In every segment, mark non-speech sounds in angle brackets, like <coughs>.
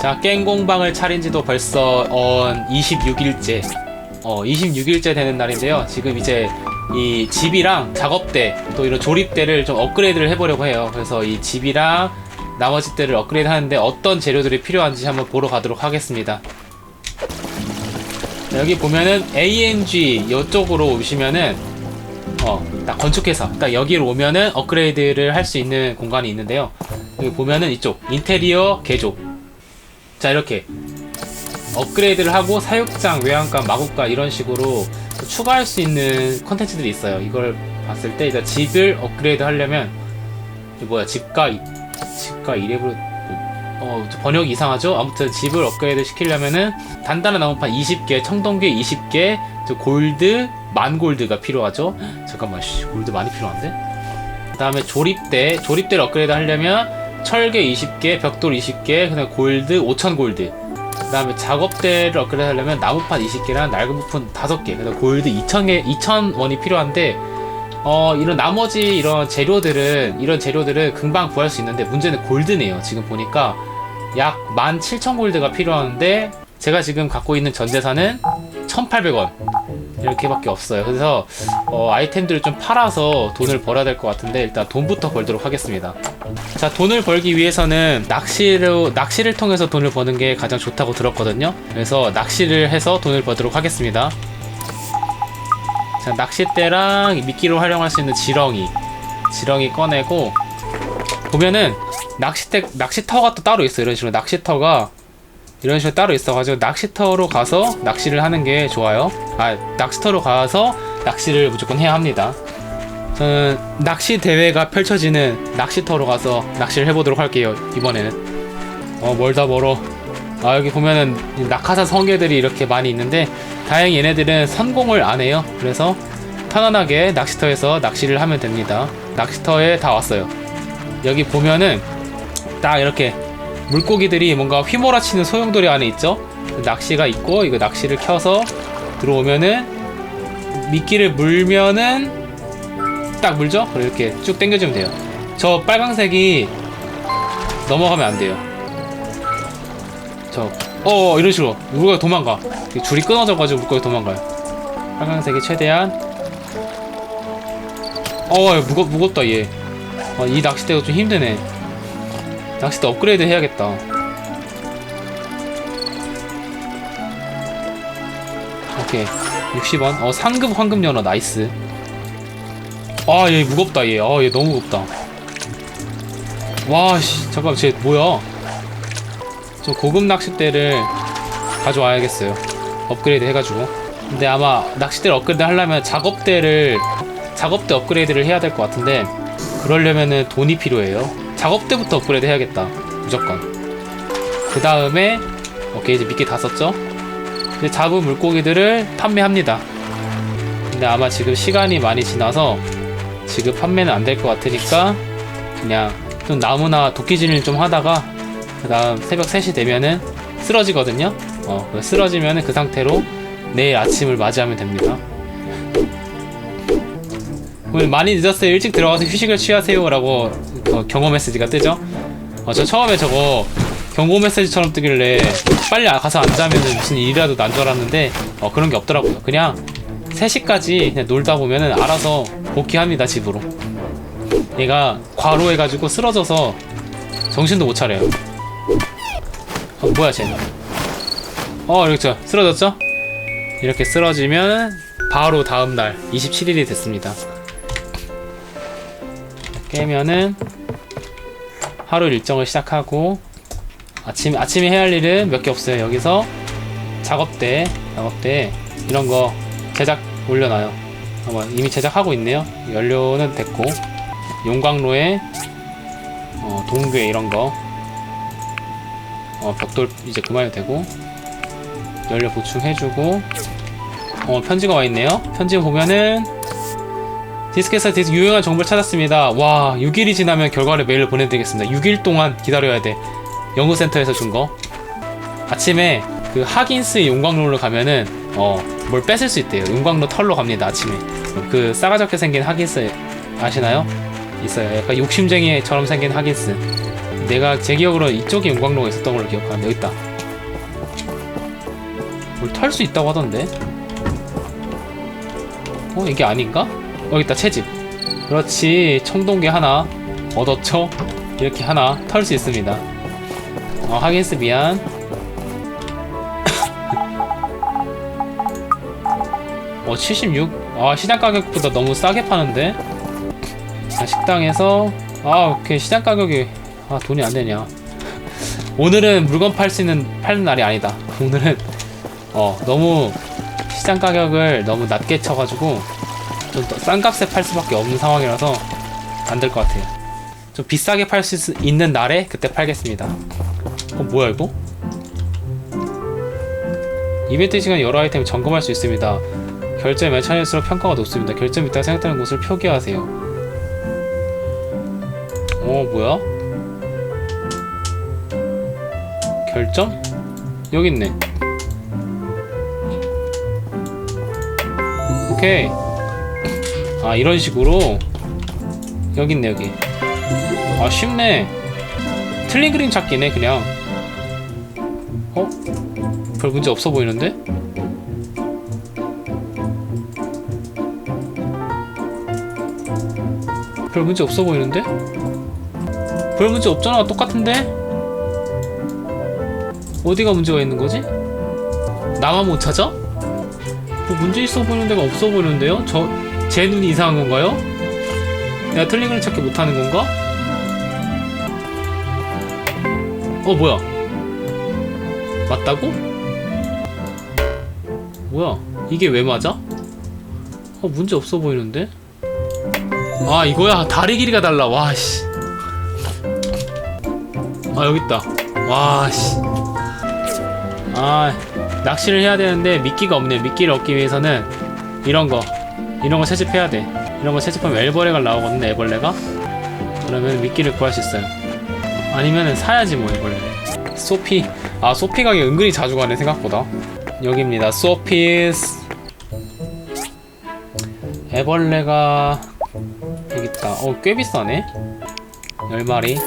자, 깽공방을 차린 지도 벌써 언 26일째. 어, 26일째 되는 날인데요. 지금 이제 이 집이랑 작업대 또 이런 조립대를 좀 업그레이드를 해보려고 해요. 그래서 이 집이랑 나머지 대를 업그레이드 하는데 어떤 재료들이 필요한지 한번 보러 가도록 하겠습니다. 여기 보면은 ANG 이쪽으로 오시면은 어, 딱 건축해서 딱 여기로 오면은 업그레이드를 할 수 있는 공간이 있는데요. 여기 보면은 이쪽 인테리어 개조. 자 이렇게 업그레이드를 하고 사육장, 외양간, 마구가 이런 식으로 추가할 수 있는 컨텐츠들이 있어요. 이걸 봤을 때 일단 집을 업그레이드 하려면 뭐야 이- 집가 이레블 어 번역이 이상하죠? 아무튼 집을 업그레이드 시키려면은 단단한 나무판 20개, 청동기 20개, 저 골드 만 골드가 필요하죠. 잠깐만, 씨, 골드 많이 필요한데? 그 다음에 조립대, 조립대를 업그레이드 하려면 철개 20개, 벽돌 20개, 그다음 골드 5천 골드. 그다음에 작업대를 업그레이드 하려면 나무판 20개랑 낡은 부품 5개, 그다음 골드 2,000개, 2,000 원이 필요한데 어 이런 나머지 이런 재료들은 이런 재료들은 금방 구할 수 있는데 문제는 골드네요. 지금 보니까 약 17,000 골드가 필요한데 제가 지금 갖고 있는 전재산은 1,800원 이렇게밖에 없어요. 그래서 어, 아이템들을 좀 팔아서 돈을 벌어야 될 것 같은데 일단 돈부터 벌도록 하겠습니다. 자 돈을 벌기 위해서는 낚시로 낚시를 통해서 돈을 버는 게 가장 좋다고 들었거든요. 그래서 낚시를 해서 돈을 벌도록 하겠습니다. 자 낚싯대랑 미끼로 활용할 수 있는 지렁이 지렁이 꺼내고 보면은 낚싯대 낚시터가 또 따로 있어요. 이런 식으로 낚시터가 이런 식으로 따로 있어가지고 낚시터로 가서 낚시를 하는 게 좋아요. 아 낚시터로 가서 낚시를 무조건 해야 합니다. 저는 낚시 대회가 펼쳐지는 낚시터로 가서 낚시를 해보도록 할게요. 이번에는 어 멀다 멀어. 아 여기 보면은 이 낙하산 성게들이 이렇게 많이 있는데 다행히 얘네들은 선공을 안 해요. 그래서 편안하게 낚시터에서 낚시를 하면 됩니다. 낚시터에 다 왔어요. 여기 보면은 딱 이렇게 물고기들이 뭔가 휘몰아치는 소용돌이 안에 있죠. 낚시가 있고 이거 낚시를 켜서 들어오면은 미끼를 물면은 딱 물죠? 그리고 이렇게 쭉 당겨주면 돼요. 저 빨강색이 넘어가면 안 돼요. 저, 어, 이런 식으로. 물고기가 도망가. 줄이 끊어져가지고 물고기 도망가요. 빨강색이 최대한. 어, 야, 무겁, 무겁다, 얘. 어, 이 낚싯대가 좀 힘드네. 낚싯대 업그레이드 해야겠다. 오케이. 60원. 어, 상급 황금 연어, 나이스. 아, 얘 무겁다, 얘. 아, 얘 너무 무겁다. 와, 씨. 잠깐, 쟤 뭐야? 저 고급 낚싯대를 가져와야겠어요. 업그레이드 해가지고. 근데 아마 낚싯대를 업그레이드 하려면 작업대를, 작업대 업그레이드를 해야 될 것 같은데, 그러려면은 돈이 필요해요. 작업대부터 업그레이드 해야겠다. 무조건. 그 다음에, 오케이, 이제 미끼 다 썼죠? 이제 잡은 물고기들을 판매합니다. 근데 아마 지금 시간이 많이 지나서 지금 판매는 안 될 것 같으니까 그냥 좀 나무나 도끼질을 좀 하다가 그 다음 새벽 3시 되면은 쓰러지거든요. 어, 그 쓰러지면은 그 상태로 내일 아침을 맞이하면 됩니다. 오늘 많이 늦었어요. 일찍 들어가서 휴식을 취하세요 라고 어, 경고 메시지가 뜨죠. 어, 저 처음에 저거 경고 메시지처럼 뜨길래 빨리 가서 안 자면은 무슨 일이라도 난 줄 알았는데 어, 그런 게 없더라고요. 그냥 3시까지 그냥 놀다 보면은 알아서 복귀합니다 집으로. 얘가 과로해가지고 쓰러져서 정신도 못 차려요. 어, 뭐야 쟤? 어 이렇게 저 쓰러졌죠? 이렇게 쓰러지면 바로 다음 날 27일이 됐습니다. 깨면은 하루 일정을 시작하고 아침 아침에 해야 할 일은 몇 개 없어요. 여기서 작업대 작업대 이런 거 제작 올려놔요. 아마 이미 제작하고 있네요. 연료는 됐고 용광로에 어, 동괴 이런 거 어, 벽돌 이제 그만해도 되고 연료 보충해주고 어, 편지가 와 있네요. 편지 보면은 디스크에서 디스 유용한 정보를 찾았습니다. 와, 6일이 지나면 결과를 메일로 보내드리겠습니다. 6일 동안 기다려야 돼. 연구센터에서 준 거. 아침에 그 하긴스 용광로로 가면은 어, 뭘 뺏을 수 있대요. 용광로 털로 갑니다. 아침에. 그 싸가지 없게 생긴 하긴스 아시나요? 있어요. 약간 욕심쟁이처럼 생긴 하긴스. 내가 제 기억으로 이쪽에 용광로가 있었던 걸로 기억하는데 여기 있다 뭘 탈 수 있다고 하던데 어 이게 아닌가? 여기 있다 채집 그렇지 청동기 하나 얻었죠? 이렇게 하나 털 수 있습니다 어 하긴스 미안 <laughs> 어, 76? 아, 시장 가격보다 너무 싸게 파는데? 자, 식당에서, 아, 오케이. 시장 가격이, 아, 돈이 안 되냐. <laughs> 오늘은 물건 팔 수 있는, 파는 날이 아니다. 오늘은, 어, 너무, 시장 가격을 너무 낮게 쳐가지고, 좀 싼 값에 팔 수밖에 없는 상황이라서, 안 될 것 같아요. 좀 비싸게 팔 수 있는 날에 그때 팔겠습니다. 어, 뭐야, 이거? 이벤트 시간 여러 아이템 점검할 수 있습니다. 결제 몇 차일수록 평가가 높습니다. 결제 밑에 생각되는 곳을 표기하세요. 어, 뭐야? 결점? 여기 있네. 오케이. 아, 이런 식으로. 여기 있네, 여기. 아, 쉽네. 틀린 그림 찾기네, 그냥. 어? 별 문제 없어 보이는데? 별 문제 없어 보이는데? 별 문제 없잖아 똑같은데? 어디가 문제가 있는 거지? 나만 못 찾아? 뭐 문제 있어 보이는 데가 없어 보이는데요? 저 제 눈이 이상한 건가요? 내가 틀린 걸 찾기 못하는 건가? 어 뭐야? 맞다고? 뭐야? 이게 왜 맞아? 어 문제 없어 보이는데? 아 이거야 다리 길이가 달라 와씨 아 여기 있다 와씨 아 낚시를 해야 되는데 미끼가 없네 미끼를 얻기 위해서는 이런 거 이런 거 채집해야 돼 이런 거 채집하면 엘벌레가 나오거든요 애벌레가 그러면 미끼를 구할 수 있어요 아니면은 사야지 뭐 애벌레 소피 아 소피 가게 은근히 자주 가네 생각보다 여기입니다 소피스 애벌레가 여기 있다. 어, 꽤 비싸네. 10마리.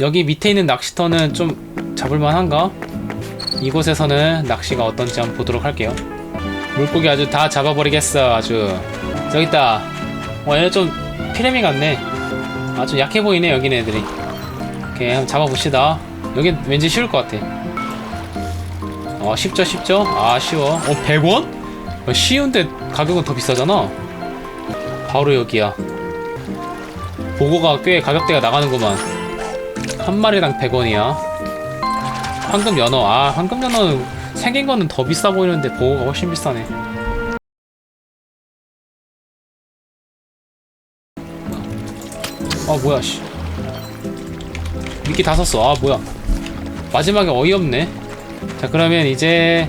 여기 밑에 있는 낚시터는 좀 잡을만 한가? 이곳에서는 낚시가 어떤지 한번 보도록 할게요. 물고기 아주 다 잡아버리겠어, 아주. 저기 있다. 어, 얘네 좀 피레미 같네. 아주 약해 보이네, 여기는 애들이. 오케이, 한번 잡아봅시다. 여긴 왠지 쉬울 것 같아. 어, 쉽죠, 쉽죠? 아, 쉬워. 어, 100원? 어, 쉬운데 가격은 더 비싸잖아. 바로 여기야. 보고가 꽤 가격대가 나가는구만. 한 마리당 100원이야. 황금 연어. 아, 황금 연어는 생긴 거는 더 비싸 보이는데 보고가 훨씬 비싸네. 아, 뭐야, 씨. 미끼 다 썼어. 아, 뭐야. 마지막에 어이없네. 자, 그러면 이제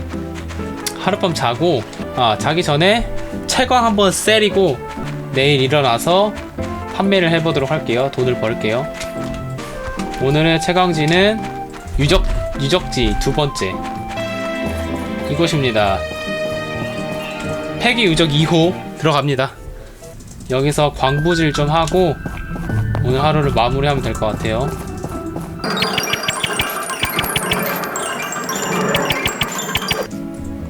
하룻밤 자고, 아, 자기 전에 채광 한번 세리고, 내일 일어나서 판매를 해보도록 할게요. 돈을 벌게요. 오늘의 채광지는 유적 유적지 두 번째 이곳입니다. 폐기 유적 2호 들어갑니다. 여기서 광부질 좀 하고 오늘 하루를 마무리하면 될 것 같아요.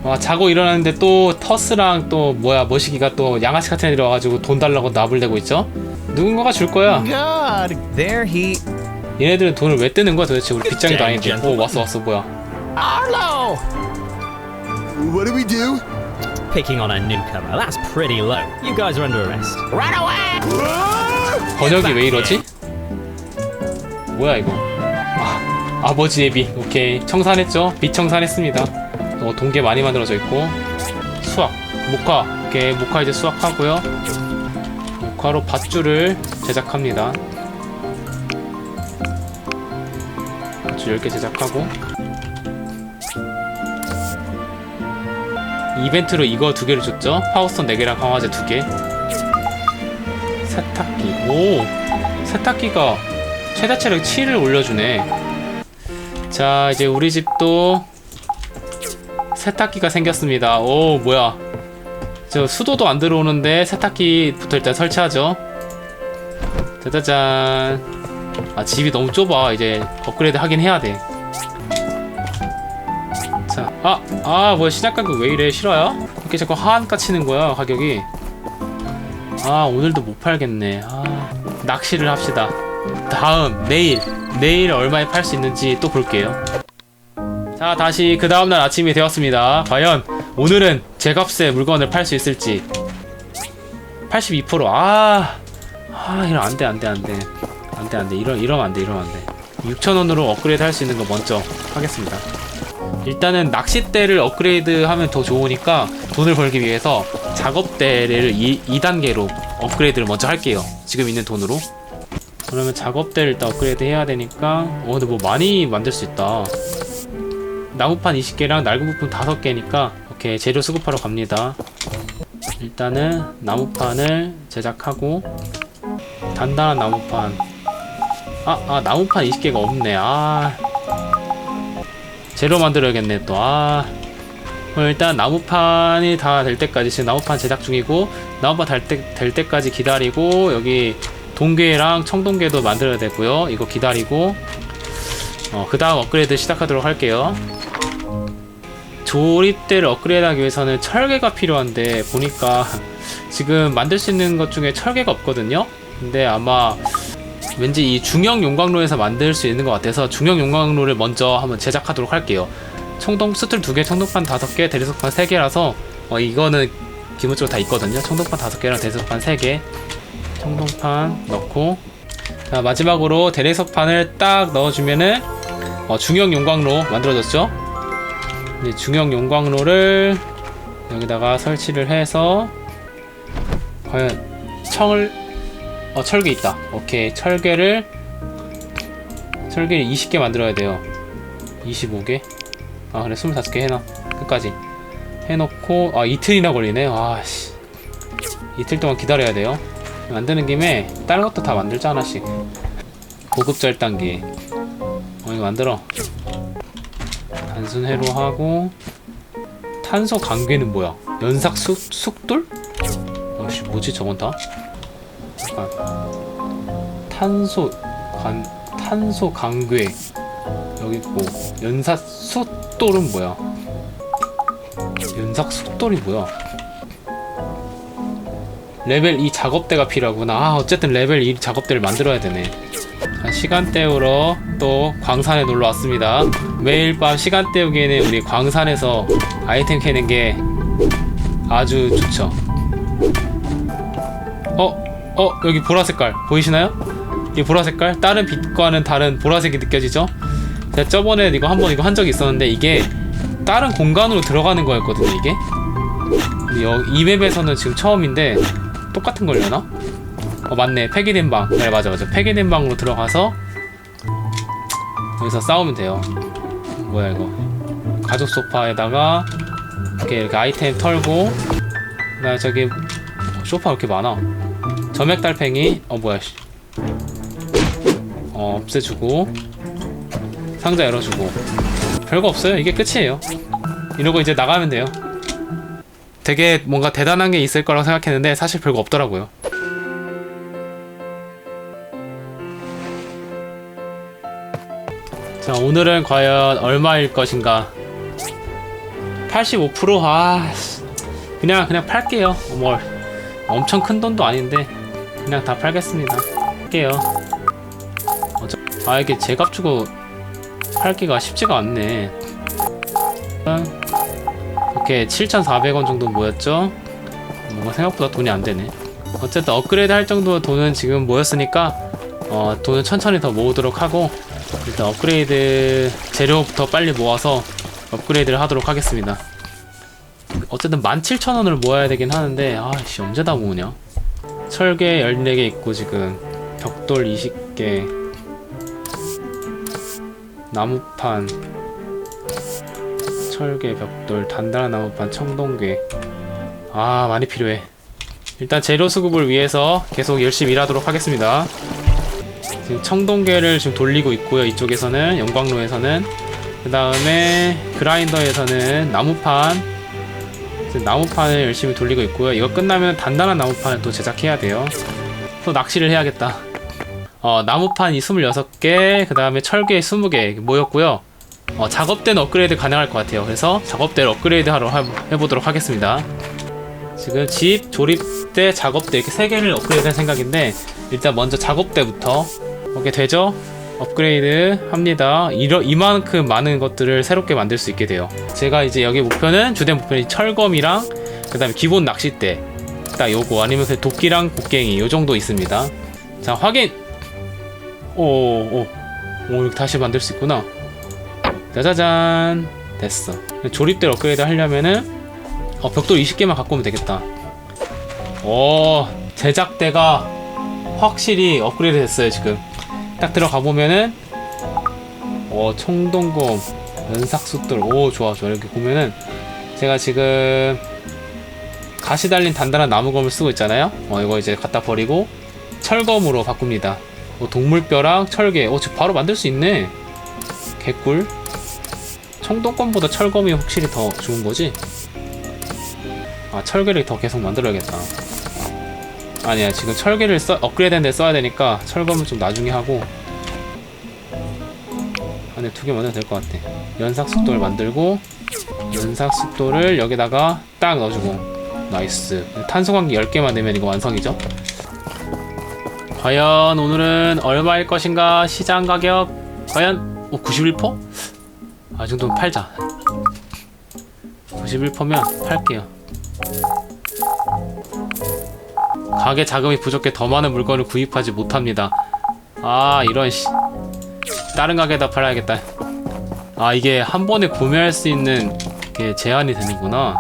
와 자고 일어났는데 또 터스랑 또 뭐야 머시기가 또 양아치 같은 애들이 와가지고 돈 달라고 나불대고 있죠? 누군가가 줄 거야. God, there he. 얘네들은 돈을 왜 뜨는 거야 도대체 우리 빗장이도 아닌데. 오 왔어 왔어 뭐야? What do we do? Picking on a newcomer, that's pretty low. You guys are under arrest. Run away! 번역이 왜 이러지? 뭐야 이거? 아 아버지 예비 오케이 청산했죠? 비청산했습니다. 어 동계 많이 만들어져 있고 수확 목화 오케이 목화 이제 수확하고요. 목화로 밧줄을 제작합니다. 밧줄 10개 제작하고 이벤트로 이거 두 개를 줬죠? 파워스톤 4개랑 강화제 2개. 세탁기. 오 세탁기가 최대 체력 7을 올려주네. 자 이제 우리 집도 세탁기가 생겼습니다. 오 뭐야. 저 수도도 안 들어오는데 세탁기 붙어 일단 설치하죠. 짜자잔. 아 집이 너무 좁아. 이제 업그레이드 하긴 해야 돼. 자, 아, 아, 뭐야, 시작 가격 왜 이래? 싫어요? 이렇게 자꾸 하한가 치는 거야, 가격이. 아, 오늘도 못 팔겠네. 아, 낚시를 합시다. 다음, 내일. 내일 얼마에 팔 수 있는지 또 볼게요. 자, 다시 그 다음날 아침이 되었습니다. 과연 오늘은 제 값에 물건을 팔 수 있을지. 82%. 아, 아, 이러 안 돼, 안 돼, 안 돼. 안 돼, 안 돼. 이러, 이러면 안 돼, 이러면 안 돼. 6,000원으로 업그레이드 할 수 있는 거 먼저 하겠습니다. 일단은 낚싯대를 업그레이드 하면 더 좋으니까 돈을 벌기 위해서 작업대를 2, 2단계로 업그레이드를 먼저 할게요. 지금 있는 돈으로. 그러면 작업대를 일단 업그레이드 해야 되니까 어 근데 뭐 많이 만들 수 있다. 나무판 20개랑 낡은 부품 5개니까 오케이 재료 수급하러 갑니다. 일단은 나무판을 제작하고 단단한 나무판 아, 아 나무판 20개가 없네. 아 재료 만들어야겠네 또. 아. 일단 나무판이 다 될 때까지 지금 나무판 제작 중이고 나무판 될, 때, 될 때까지 기다리고 여기 동괴랑 청동괴도 만들어야 되고요. 이거 기다리고 어, 그 다음 업그레이드 시작하도록 할게요. 조립대를 업그레이드 하기 위해서는 철개가 필요한데 보니까 지금 만들 수 있는 것 중에 철개가 없거든요. 근데 아마 왠지 이 중형 용광로에서 만들 수 있는 것 같아서 중형 용광로를 먼저 한번 제작하도록 할게요. 청동 스툴 2개, 청동판 5개, 대리석판 3개라서 어, 이거는 기본적으로 다 있거든요. 청동판 5개랑 대리석판 3개. 청동판 넣고 자, 마지막으로 대리석판을 딱 넣어주면은 어, 중형 용광로 만들어졌죠. 이제 중형 용광로를 여기다가 설치를 해서 과연 청을 어 철개 있다. 오케이. 철개를 철개를 20개 만들어야 돼요. 25개? 아 그래. 25개 해놔. 끝까지. 해놓고 아 이틀이나 걸리네. 아씨. 이틀 동안 기다려야 돼요. 만드는 김에 다른 것도 다 만들자 하나씩. 고급 절 단계 어 이거 만들어. 단순 회로 하고 탄소 강괴는 뭐야? 연삭 숙, 숙돌? 어씨 뭐지 저건 다? 잠깐 탄소 간 탄소 강괴. 여기 있고 연삭 숫돌은 뭐야? 연삭 숫돌이 뭐야? 레벨 2 작업대가 필요하구나. 아 어쨌든 레벨 2 작업대를 만들어야 되네. 자, 시간 때우러 또 광산에 놀러 왔습니다. 매일 밤 시간 때우기에는 우리 광산에서 아이템 캐는 게 아주 좋죠. 어? 어 여기 보라색깔 보이시나요? 이 보라색깔? 다른 빛과는 다른 보라색이 느껴지죠? 제가 저번에 이거 한번 이거 한 적이 있었는데 이게 다른 공간으로 들어가는 거였거든요 이게. 여, 이 맵에서는 지금 처음인데 똑같은 걸려나? 어 맞네. 폐기된 방. 네, 맞아 맞아. 폐기된 방으로 들어가서 여기서 싸우면 돼요. 뭐야 이거? 가죽 소파에다가 이렇게, 이렇게 아이템 털고 나 저기 소파 왜 이렇게 많아 점액 달팽이? 어 뭐야 씨. 어 없애주고. 상자 열어주고. 별거 없어요. 이게 끝이에요. 이러고 이제 나가면 돼요. 되게 뭔가 대단한 게 있을 거라고 생각했는데 사실 별거 없더라고요. 자 오늘은 과연 얼마일 것인가? 85% 아, 씨. 그냥 그냥 팔게요. 뭐 엄청 큰 돈도 아닌데 그냥 다 팔겠습니다. 할게요. 어차... 아 이게 제값 주고 팔기가 쉽지가 않네. 오케이 7,400원 정도 모였죠. 뭔가 생각보다 돈이 안 되네. 어쨌든 업그레이드 할 정도 돈은 지금 모였으니까 어, 돈은 천천히 더 모으도록 하고 일단 업그레이드 재료부터 빨리 모아서 업그레이드를 하도록 하겠습니다. 어쨌든 17,000원을 모아야 되긴 하는데 아씨 언제 다 모으냐? 철개 14개 있고 지금 벽돌 20개 나무판 철개 벽돌 단단한 나무판 청동괴 아 많이 필요해. 일단 재료 수급을 위해서 계속 열심히 일하도록 하겠습니다. 지금 청동괴를 지금 돌리고 있고요 이쪽에서는 영광로에서는. 그 다음에 그라인더에서는 나무판 나무판을 열심히 돌리고 있고요 이거 끝나면 단단한 나무판을 또 제작해야 돼요 또 낚시를 해야겠다 어, 나무판이 26개, 그 다음에 철개 20개 모였고요. 어, 작업대는 업그레이드 가능할 것 같아요. 그래서 작업대를 업그레이드 하러 하- 해보도록 하겠습니다. 지금 집, 조립대, 작업대 이렇게 세 개를 업그레이드 할 생각인데 일단 먼저 작업대부터 오케이 되죠? 업그레이드 합니다. 이러, 이만큼 많은 것들을 새롭게 만들 수 있게 돼요. 제가 이제 여기 목표는 주된 목표는 철검이랑 그 다음에 기본 낚싯대 딱 요거 아니면 그 도끼랑 곡괭이 요 정도 있습니다. 자 확인. 오오 오, 이렇게 다시 만들 수 있구나. 짜자잔 됐어. 조립대 업그레이드 하려면은 어, 벽돌 20개만 갖고 오면 되겠다. 오, 제작대가 확실히 업그레이드 됐어요, 지금. 딱 들어가 보면은, 오, 총동검, 연삭숫돌, 오, 좋아, 좋아. 이렇게 보면은, 제가 지금, 가시 달린 단단한 나무검을 쓰고 있잖아요? 어, 이거 이제 갖다 버리고, 철검으로 바꿉니다. 어, 동물뼈랑 철개, 오, 지금 바로 만들 수 있네. 개꿀. 청동검보다 철검이 확실히 더 좋은 거지? 아 철개를 더 계속 만들어야겠다 아니야 지금 철개를 써, 업그레이드한 데 써야 되니까 철검은 좀 나중에 하고. 안에 두개 만들면 될것 같아. 연삭 속도를 만들고 연삭 속도를 여기다가 딱 넣어주고. 나이스. 탄소광기 10개만 내면 이거 완성이죠? 과연 오늘은 얼마일 것인가? 시장 가격? 과연 오, 91%? 아, 이 정도면 팔자. 91%면 팔게요 가게 자금이 부족해 더 많은 물건을 구입하지 못합니다. 아 이런 씨. 다른 가게에다 팔아야겠다. 아 이게 한 번에 구매할 수 있는 게 제한이 되는구나.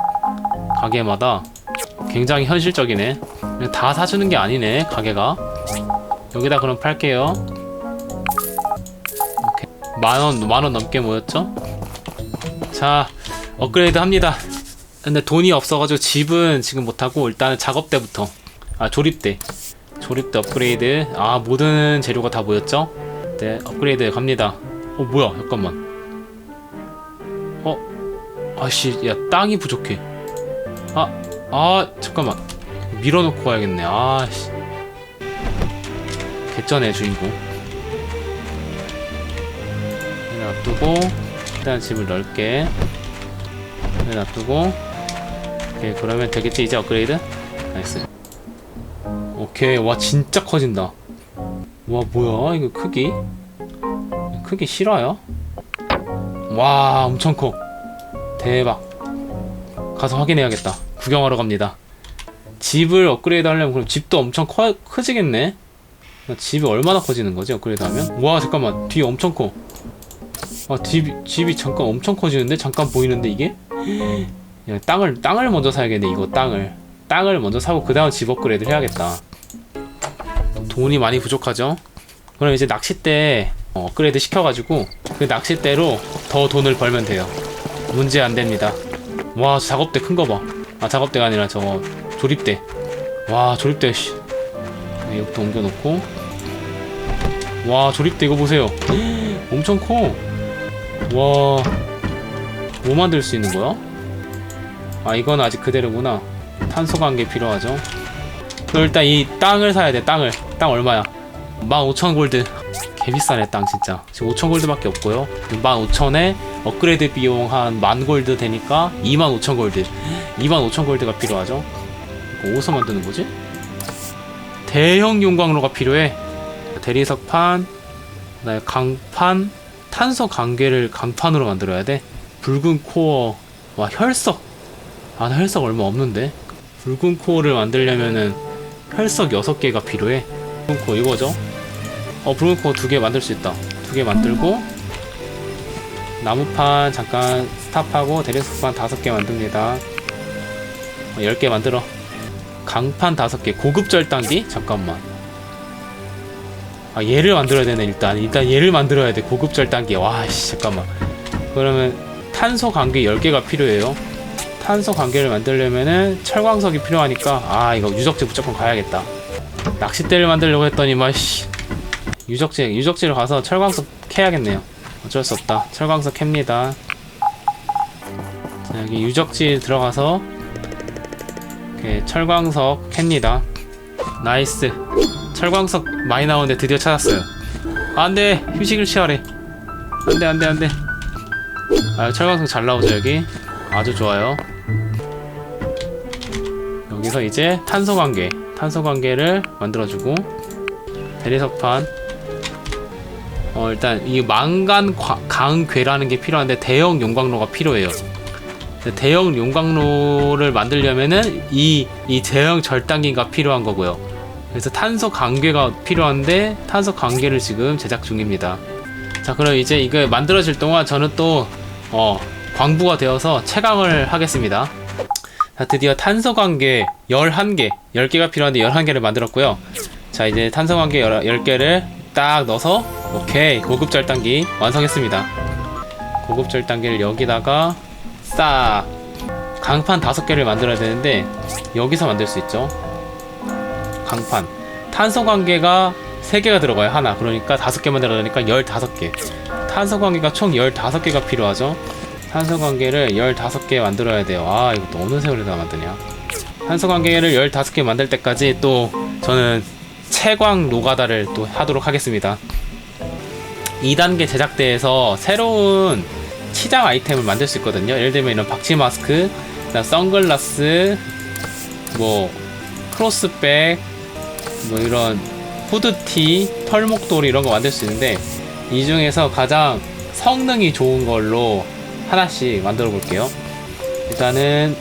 가게마다 굉장히 현실적이네. 다 사주는 게 아니네 가게가. 여기다 그럼 팔게요. 오케이. 만원 만원 넘게 모였죠? 자 업그레이드 합니다. 근데 돈이 없어가지고 집은 지금 못하고 일단은 작업대부터 아 조립대. 조립대 업그레이드. 아 모든 재료가 다 모였죠? 네 업그레이드 갑니다. 어 뭐야? 잠깐만. 어? 아씨 야 땅이 부족해. 아아 잠깐만. 밀어놓고 가야겠네. 아씨. 개쩌네 주인공. 놔두고 일단 집을 넓게. 놔두고. 오케이 그러면 되겠지? 이제 업그레이드? 나이스 오케이 와 진짜 커진다. 와 뭐야? 이거 크기? 크기 실화야? 와 엄청 커. 대박. 가서 확인해야겠다. 구경하러 갑니다. 집을 업그레이드 하려면 그럼 집도 엄청 커, 커지겠네? 집이 얼마나 커지는 거지 업그레이드 하면? 와 잠깐만. 뒤에 엄청 커. 아, 집이, 집이 잠깐 엄청 커지는데? 잠깐 보이는데, 이게? <gasps> 야, 땅을, 땅을 먼저 사야겠네, 이거, 땅을. 땅을 먼저 사고, 그 다음 집 업그레이드 해야겠다. 돈이 많이 부족하죠? 그럼 이제 낚싯대 어, 업그레이드 시켜가지고, 그 낚싯대로 더 돈을 벌면 돼요. 문제 안 됩니다. 와, 저 작업대 큰 거 봐. 아, 작업대가 아니라 저거, 조립대. 와, 조립대, 씨. 네, 여기부터 옮겨놓고. 와, 조립대 이거 보세요. <gasps> 엄청 커. 와, 뭐 만들 수 있는 거야? 아, 이건 아직 그대로구나. 탄소 관계 필요하죠. 그럼 일단 이 땅을 사야 돼, 땅을. 땅 얼마야? 15,000 골드. 개 비싸네, 땅 진짜. 지금 5,000 골드밖에 없고요. 15,000에 업그레이드 비용 한 만 골드 되니까 25,000 골드. 25,000 골드가 필요하죠. 이거 어디서 만드는 거지? 대형 용광로가 필요해. 대리석판, 그다음에 강판, 탄소 관계를 강판으로 만들어야 돼. 붉은 코어, 와 혈석. 아, 나 혈석 얼마 없는데. 붉은 코어를 만들려면은 혈석 6개가 필요해. 코어 이거죠? 어, 붉은 코어 두개 만들 수 있다. 두 개 만들고 나무판 잠깐 스탑하고 대리석판 다섯 개 만듭니다. 어, 10개 만들어. 강판 다섯 개 고급 절단기? 잠깐만. 아 얘를 만들어야 되네 일단 일단 얘를 만들어야 돼 고급 절단기 와씨 잠깐만 그러면 탄소 관계 10개가 필요해요 탄소 관계를 만들려면은 철광석이 필요하니까 아 이거 유적지 무조건 가야겠다 낚싯대를 만들려고 했더니만 씨 유적지 유적지를 가서 철광석 캐야겠네요 어쩔 수 없다 철광석 캡니다 자, 여기 유적지 들어가서 이렇게 철광석 캡니다 나이스 철광석 많이 나오는데 드디어 찾았어요. 안돼 휴식을 취하래. 안돼 안돼 안돼. 아 철광석 잘 나오죠 여기. 아주 좋아요. 여기서 이제 탄소 관계, 탄소 관계를 만들어주고 대리석판. 어 일단 이 망간 과- 강괴라는 게 필요한데 대형 용광로가 필요해요. 대형 용광로를 만들려면은 이, 이 대형 절단기가 필요한 거고요. 그래서 탄소 관계가 필요한데 탄소 관계를 지금 제작 중입니다. 자, 그럼 이제 이거 만들어질 동안 저는 또, 어, 광부가 되어서 채광을 하겠습니다. 자, 드디어 탄소 관계 11개, 10개가 필요한데 11개를 만들었고요. 자, 이제 탄소 관계 10개를 딱 넣어서, 오케이, 고급 절단기 완성했습니다. 고급 절단기를 여기다가 싹 강판 다섯 개를 만들어야 되는데 여기서 만들 수 있죠. 강판 탄소 관계가 세 개가 들어가요 하나 그러니까 다섯 개 만들어야 되니까 열다섯 개 탄소 관계가 총 열다섯 개가 필요하죠. 탄소 관계를 열다섯 개 만들어야 돼요. 아또 어느 세월에다 만드냐? 탄소 관계를 열다섯 개 만들 때까지 또 저는 채광 노가다를 또 하도록 하겠습니다. 2단계 제작대에서 새로운 치장 아이템을 만들 수 있거든요. 예를 들면 이런 박치 마스크, 선글라스, 뭐 크로스백, 뭐 이런 후드티, 털목도리 이런 거 만들 수 있는데 이 중에서 가장 성능이 좋은 걸로 하나씩 만들어 볼게요. 일단은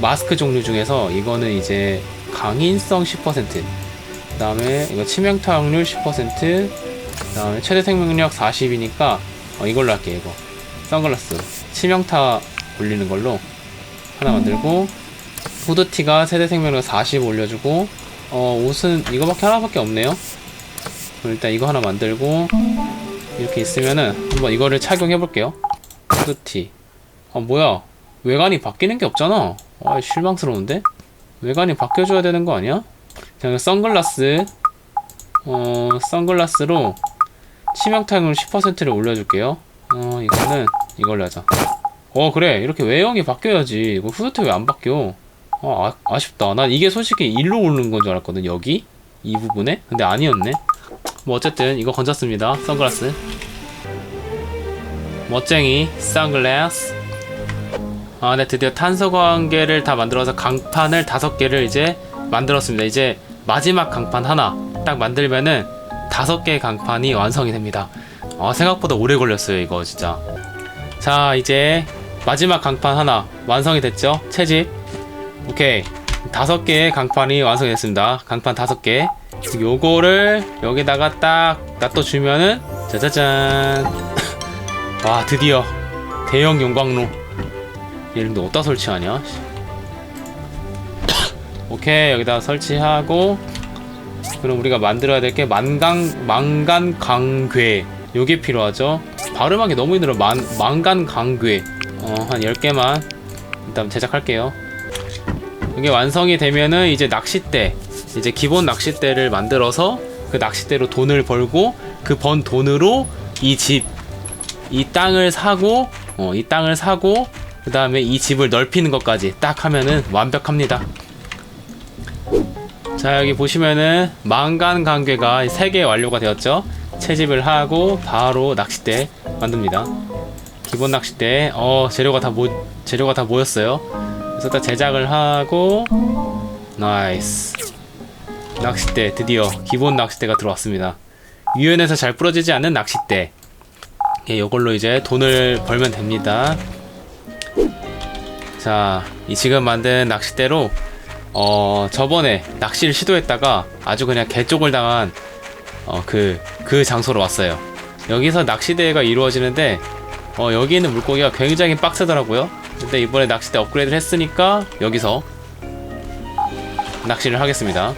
마스크 종류 중에서 이거는 이제 강인성 10%, 그 다음에 이거 치명타 확률 10%, 그 다음에 최대 생명력 40이니까 어, 이걸로 할게요. 이거. 선글라스 치명타 올리는 걸로 하나 만들고 후드티가 세대 생명력 40 올려주고 어 옷은 이거밖에 하나밖에 없네요 일단 이거 하나 만들고 이렇게 있으면은 한번 이거를 착용해 볼게요 후드티. 아 뭐야? 외관이 바뀌는 게 없잖아. 아 실망스러운데? 외관이 바뀌어줘야 되는 거 아니야? 그냥 선글라스. 어 선글라스로 치명타율 10%를 올려줄게요. 어 이거는 이걸로 하자. 어 그래. 이렇게 외형이 바뀌어야지. 이거 후드티 왜 안 바뀌어? 어 아, 아쉽다. 난 이게 솔직히 일로 오르는 건 줄 알았거든 여기? 이 부분에? 근데 아니었네. 뭐 어쨌든 이거 건졌습니다. 선글라스 멋쟁이 선글라스 아, 네, 드디어 탄소 관계를 다 만들어서 강판을 다섯 개를 이제 만들었습니다. 이제 마지막 강판 하나 딱 만들면은 다섯 개의 강판이 완성이 됩니다. 아, 생각보다 오래 걸렸어요, 이거 진짜. 자, 이제 마지막 강판 하나 완성이 됐죠? 채집. 오케이. 다섯 개의 강판이 완성이 됐습니다. 강판 다섯 개. 요거를 여기다가 딱 놔둬주면은 짜자잔. 와, 드디어 대형 용광로. 얘를 근데 어디다 설치하냐? <coughs> 오케이 여기다 설치하고 그럼 우리가 만들어야 될 게 만강 망간 강괴. 요게 필요하죠? 발음하기 너무 힘들어. 만 망간 강괴. 어 한 10개만 일단 제작할게요. 이게 완성이 되면은 이제 낚싯대 이제 기본 낚싯대를 만들어서 그 낚싯대로 돈을 벌고 그 번 돈으로 이 집 이 땅을 사고 어, 이 땅을 사고 그 다음에 이 집을 넓히는 것까지 딱 하면은 완벽합니다. 자 여기 보시면은 망간 관계가 3개 완료가 되었죠. 채집을 하고 바로 낚싯대 만듭니다. 기본 낚싯대 어 재료가 다 모, 재료가 다 모였어요. 그래서 딱 제작을 하고 나이스 낚싯대 드디어 기본 낚싯대가 들어왔습니다. 유연해서 잘 부러지지 않는 낚싯대. 예, 이걸로 이제 돈을 벌면 됩니다. 자, 이 지금 만든 낚싯대로 어 저번에 낚시를 시도했다가 아주 그냥 개쪽을 당한 어그그 장소로 왔어요. 여기서 낚시대회가 이루어지는데 어 여기 있는 물고기가 굉장히 빡세더라고요. 근데 이번에 낚싯대 업그레이드를 했으니까 여기서 낚시를 하겠습니다.